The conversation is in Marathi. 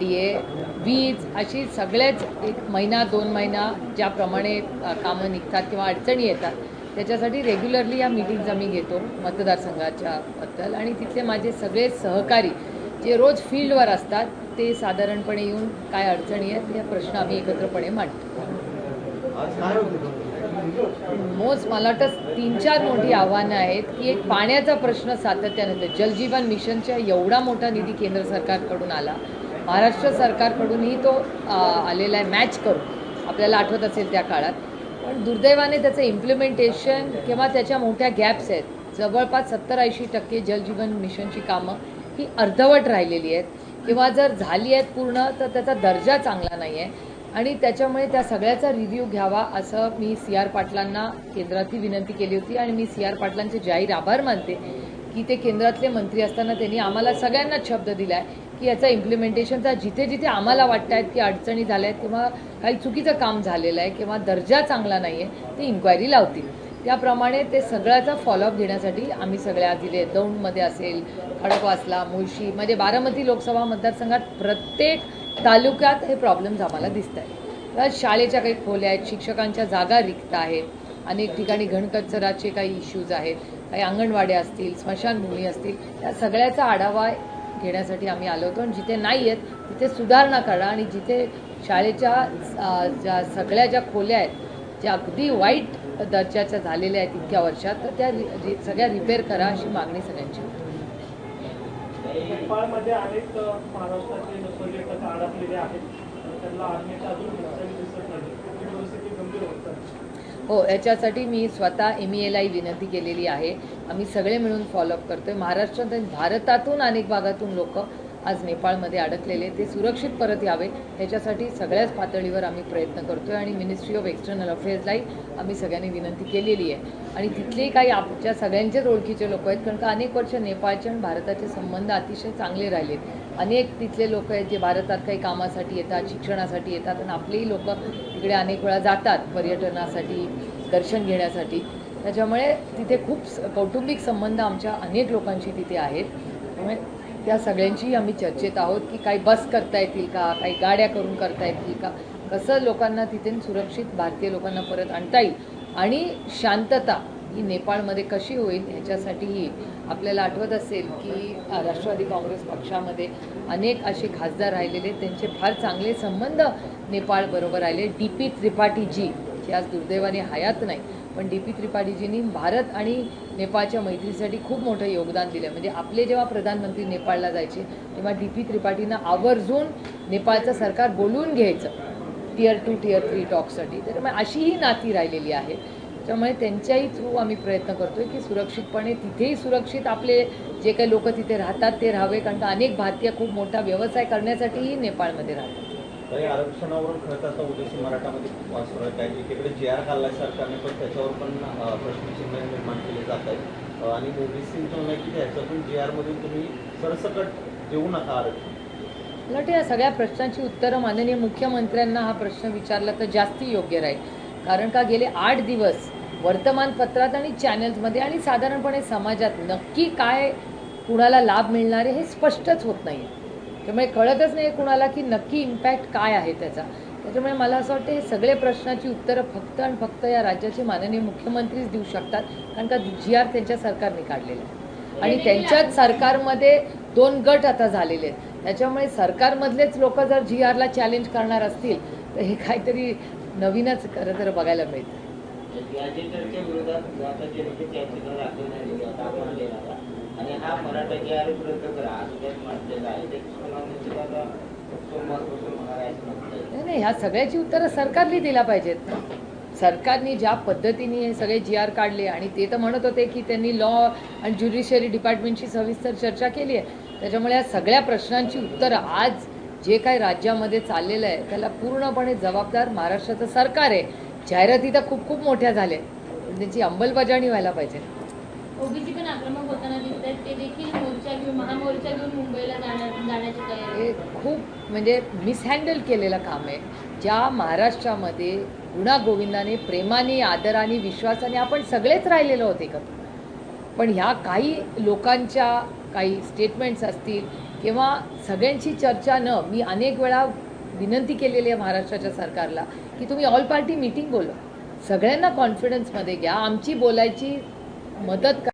डी ए वीज अशी सगळेच एक महिना दोन महिना ज्याप्रमाणे कामं निघतात किंवा अडचणी येतात त्याच्यासाठी रेग्युलरली या मीटिंग्ज आम्ही घेतो मतदारसंघाच्या बद्दल. आणि तिथले माझे सगळे सहकारी जे रोज फील्डवर असतात ते साधारणपणे येऊन काय अडचणी आहेत या प्रश्न आम्ही एकत्रपणे मांडतो. मोज मला वाटतं तीन चार मोठी आव्हानं आहेत की एक पाण्याचा प्रश्न सातत्यानंतर जलजीवन मिशनच्या एवढा मोठा निधी केंद्र सरकारकडून आला महाराष्ट्र सरकारकडूनही तो आलेला आहे. मॅच करून. आपल्याला आठवत असेल त्या काळात. पण दुर्दैवाने त्याचं इम्प्लिमेंटेशन किंवा त्याच्या मोठ्या गॅप्स आहेत. जवळपास सत्तर ऐंशी टक्के जलजीवन मिशनची कामं ही अर्धवट राहिलेली आहेत. किंवा जर झाली आहेत पूर्ण तर त्याचा दर्जा चांगला नाही आहे आणि त्याच्यामुळे त्या सगळ्याचा रिव्ह्यू घ्यावा असं मी सी आर पाटलांना केंद्रातही विनंती केली होती. आणि मी सी आर पाटलांचे जाहीर आभार मानते की ते केंद्रातले मंत्री असताना त्यांनी आम्हाला सगळ्यांनाच शब्द दिला आहे की याचा इम्प्लिमेंटेशनचा जिथे जिथे आम्हाला वाटत आहेत की अडचणी झाल्या आहेत किंवा काही चुकीचं काम झालेलं आहे किंवा दर्जा चांगला नाही आहे ते इन्क्वायरी लावतील. त्याप्रमाणे ते सगळ्याचा फॉलोअप घेण्यासाठी आम्ही सगळ्या दिले दौंडमध्ये असेल खडकवासला मुळशी म्हणजे बारामती लोकसभा मतदारसंघात प्रत्येक तालुक्यात हे प्रॉब्लेम्स आम्हाला दिसत आहेत तर शाळेच्या काही खोल्या आहेत शिक्षकांच्या जागा रिक्त आहेत अनेक ठिकाणी घनकचराचे काही इश्यूज आहेत काही अंगणवाड्या असतील स्मशानभूमी असतील या सगळ्याचा आढावा घेण्यासाठी आम्ही आलो होतो आणि जिथे नाही आहेत तिथे सुधारणा करा आणि जिथे शाळेच्या ज्या सगळ्या ज्या खोल्या आहेत ज्या अगदी वाईट दर्जाच्या झालेल्या आहेत इतक्या वर्षात तर त्या रि- सगळ्या रिपेअर करा अशी मागणी सगळ्यांची. होती नेपाळमध्ये अनेक महाराष्ट्राचे आहेत त्यांना आणण्याची अजून हालचाली दिसत नाही ही परिस्थिती गंभीर होत आहे हो याच्यासाठी मी स्वतः एम ई एलाही विनंती केलेली आहे. आम्ही सगळे मिळून फॉलोअप करतोय. महाराष्ट्रात भारतातून अनेक भागातून लोक आज नेपाळमध्ये अडकलेले ते सुरक्षित परत यावे ह्याच्यासाठी सगळ्याच पातळीवर आम्ही प्रयत्न करतोय आणि मिनिस्ट्री ऑफ एक्सटर्नल अफेअर्सलाही आम्ही सगळ्यांनी विनंती केलेली आहे. आणि तिथलेही काही आमच्या सगळ्यांचेच ओळखीचे लोक आहेत कारण का अनेक वर्ष नेपाळचे आणि भारताचे संबंध अतिशय चांगले राहिलेत. अनेक तिथले लोक आहेत जे भारतात काही कामासाठी येतात शिक्षणासाठी येतात आणि आपलेही लोक तिकडे अनेक वेळा जातात पर्यटनासाठी दर्शन घेण्यासाठी. त्याच्यामुळे तिथे खूप स- कौटुंबिक संबंध आमच्या अनेक लोकांशी तिथे आहेत. त्यामुळे त्या सगळ्यांशी आम्ही चर्चेत आहोत की काही बस करता येतील का काही गाड्या करून करता येतील का कसं लोकांना तिथे सुरक्षित भारतीय लोकांना परत आणता येईल आणि शांतता ही नेपाळमध्ये कशी होईल ह्याच्यासाठीही आपल्याला आठवत असेल की राष्ट्रवादी काँग्रेस पक्षामध्ये अनेक असे खासदार राहिलेले त्यांचे फार चांगले संबंध नेपाळबरोबर राहिले. डी पी त्रिपाठीजी जे आज दुर्दैवाने हयात नाही. पण डी पी त्रिपाठीजींनी भारत आणि नेपाळच्या मैत्रीसाठी खूप मोठं योगदान दिलं. म्हणजे आपले जेव्हा प्रधानमंत्री नेपाळला जायचे तेव्हा डी पी त्रिपाठींना आवर्जून नेपाळचं सरकार बोलवून घ्यायचं. टियर टू टियर थ्री टॉकसाठी त्याच्यामुळे अशी ही नाती राहिलेली आहे त्यामुळे त्यांच्याही थ्रू आम्ही प्रयत्न करतोय की सुरक्षितपणे तिथेही सुरक्षित आपले जे काही लोक तिथे राहतात ते राहावे. कारण का अनेक भारतीय खूप मोठा व्यवसाय करण्यासाठीही नेपाळमध्ये राहतात. काही आरक्षणावरून खरंच आता ओबीसी मराठामध्ये खूप वाद सुरू आहे. एकीकडे जे आर काढलाय सरकारने पण त्याच्यावर पण प्रश्नचिन्ह निर्माण केले जात आहेत. आणि ओबीसीचं म्हणणं आहे की त्याच्यातून जे आरमधून तुम्ही सरसकट देऊ नका आरक्षण. मला वाटतं या सगळ्या प्रश्नांची उत्तरं माननीय मुख्यमंत्र्यांना हा प्रश्न विचारला तर जास्ती योग्य राहील. कारण का गेले आठ दिवस वर्तमानपत्रात आणि चॅनल्समध्ये आणि साधारणपणे समाजात नक्की काय कुणाला लाभ मिळणार आहे हे स्पष्टच होत नाही त्यामुळे कळतच नाही कुणाला की नक्की इम्पॅक्ट काय आहे त्याचा. त्याच्यामुळे मला असं वाटतं हे सगळे प्रश्नाची उत्तरं फक्त आणि फक्त या राज्याचे माननीय मुख्यमंत्रीच देऊ शकतात कारण का जी आर त्यांच्या सरकारने काढलेला आहे. आणि त्यांच्याच सरकारमध्ये दोन गट आता झालेले आहेत. त्याच्यामुळे सरकारमधलेच लोक जर जी आरला चॅलेंज करणार असतील तर हे काहीतरी नवीनच खरं तर बघायला मिळतं. आणि हा मराठा जे आर रद्द करा असं त्यात म्हटलेलं आहे ते म्हणजे नाही नाही ह्या सगळ्याची उत्तरं सरकारने दिला पाहिजेत. सरकारने ज्या पद्धतीने हे सगळे जी आर काढले आणि ते तर म्हणत होते की त्यांनी लॉ आणि ज्युडिशियरी डिपार्टमेंटची सविस्तर चर्चा केली आहे. त्याच्यामुळे या सगळ्या प्रश्नांची उत्तरं आज जे काही राज्यामध्ये चाललेलं आहे त्याला पूर्णपणे जबाबदार महाराष्ट्राचं सरकार आहे. जाहिराती तर खूप खूप मोठ्या झाल्या पण त्यांची अंमलबजावणी व्हायला पाहिजे. ओबीसी पण आक्रमक होताना दिसत आहेत. ते देखील मोर्चा घेऊन महामोर्चा घेऊन मुंबईला जाण्याची तयारी खूप म्हणजे मिसहँडल केलेलं काम आहे. ज्या महाराष्ट्रामध्ये गुणागोविंदाने प्रेमाने आदराने विश्वासाने आपण सगळेच राहिलेलो होते एकत्र. पण ह्या काही लोकांच्या काही स्टेटमेंट्स असतील किंवा सगळ्यांची चर्चा न मी अनेक वेळा विनंती केलेली आहे महाराष्ट्राच्या सरकारला की तुम्ही ऑल पार्टी मीटिंग बोलवा. सगळ्यांना कॉन्फिडन्समध्ये घ्या. आमची बोलायची मदत करा.